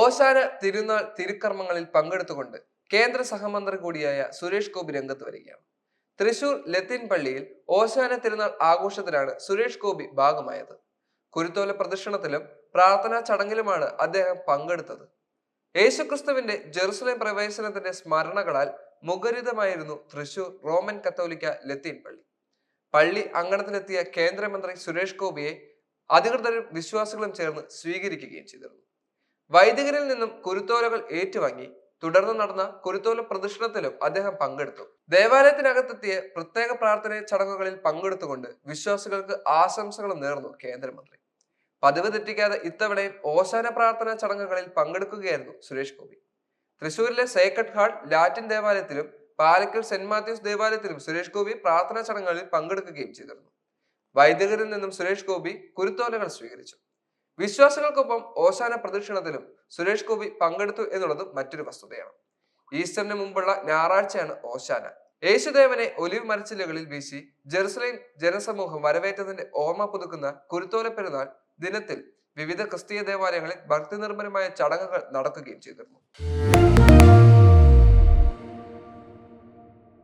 ഓശാന തിരുനാൾ തിരുക്കർമ്മങ്ങളിൽ പങ്കെടുത്തുകൊണ്ട് കേന്ദ്ര സഹമന്ത്രി കൂടിയായ സുരേഷ് ഗോപി രംഗത്ത് വരികയാണ്. തൃശൂർ ലത്തീൻ പള്ളിയിൽ ഓശാന തിരുനാൾ ആഘോഷത്തിലാണ് സുരേഷ് ഗോപി ഭാഗമായത്. കുരുത്തോല പ്രദക്ഷിണത്തിലും പ്രാർത്ഥനാ ചടങ്ങിലുമാണ് അദ്ദേഹം പങ്കെടുത്തത്. യേശുക്രിസ്തുവിന്റെ ജെറുസലേം പ്രവേശനത്തിന്റെ സ്മരണകളാൽ മുഖരിതമായിരുന്നു തൃശൂർ റോമൻ കത്തോലിക്ക ലത്തീൻ പള്ളി. പള്ളി അങ്കണത്തിലെത്തിയ കേന്ദ്രമന്ത്രി സുരേഷ് ഗോപിയെ അധികൃതരും വിശ്വാസികളും ചേർന്ന് സ്വീകരിക്കുകയും ചെയ്തിരുന്നു. വൈദികരിൽ നിന്നും കുരുത്തോലകൾ ഏറ്റുവാങ്ങി തുടർന്ന് നടന്ന കുരുത്തോല പ്രദക്ഷിണത്തിലും അദ്ദേഹം പങ്കെടുത്തു. ദേവാലയത്തിനകത്തെത്തിയ പ്രത്യേക പ്രാർത്ഥന ചടങ്ങുകളിൽ പങ്കെടുത്തുകൊണ്ട് വിശ്വാസികൾക്ക് ആശംസകൾ നേർന്നു കേന്ദ്രമന്ത്രി. പതിവ് തെറ്റിക്കാതെ ഇത്തവണയും ഓശാന പ്രാർത്ഥന ചടങ്ങുകളിൽ പങ്കെടുക്കുകയായിരുന്നു സുരേഷ് ഗോപി. തൃശൂരിലെ സേക്രഡ് ഹാർട്ട് ലാറ്റിൻ ദേവാലയത്തിലും പാലക്കൽ സെന്റ് മാത്യൂസ് ദേവാലയത്തിലും സുരേഷ് ഗോപി പ്രാർത്ഥനാ ചടങ്ങുകളിൽ പങ്കെടുക്കുകയും ചെയ്തിരുന്നു. വൈദികരിൽ നിന്നും സുരേഷ് ഗോപി കുരുത്തോലകൾ സ്വീകരിച്ചു. വിശ്വാസികൾക്കൊപ്പം ഓശാന പ്രദക്ഷിണത്തിലും സുരേഷ് ഗോപി പങ്കെടുത്തു എന്നുള്ളത് മറ്റൊരു വസ്തുതയാണ്. ഈസ്റ്ററിന് മുമ്പുള്ള ഞായറാഴ്ചയാണ് ഓശാന. യേശുദേവനെ ഒലിവ് മരച്ചില്ലകളിൽ വീശി ജെറുസലേം ജനസമൂഹം വരവേറ്റതിന്റെ ഓർമ്മ പുതുക്കുന്ന കുരുത്തോല പെരുന്നാൾ ദിനത്തിൽ വിവിധ ക്രിസ്തീയ ദേവാലയങ്ങളിൽ ഭക്തി നിർഭരമായ ചടങ്ങുകൾ നടക്കുകയും ചെയ്തിരുന്നു.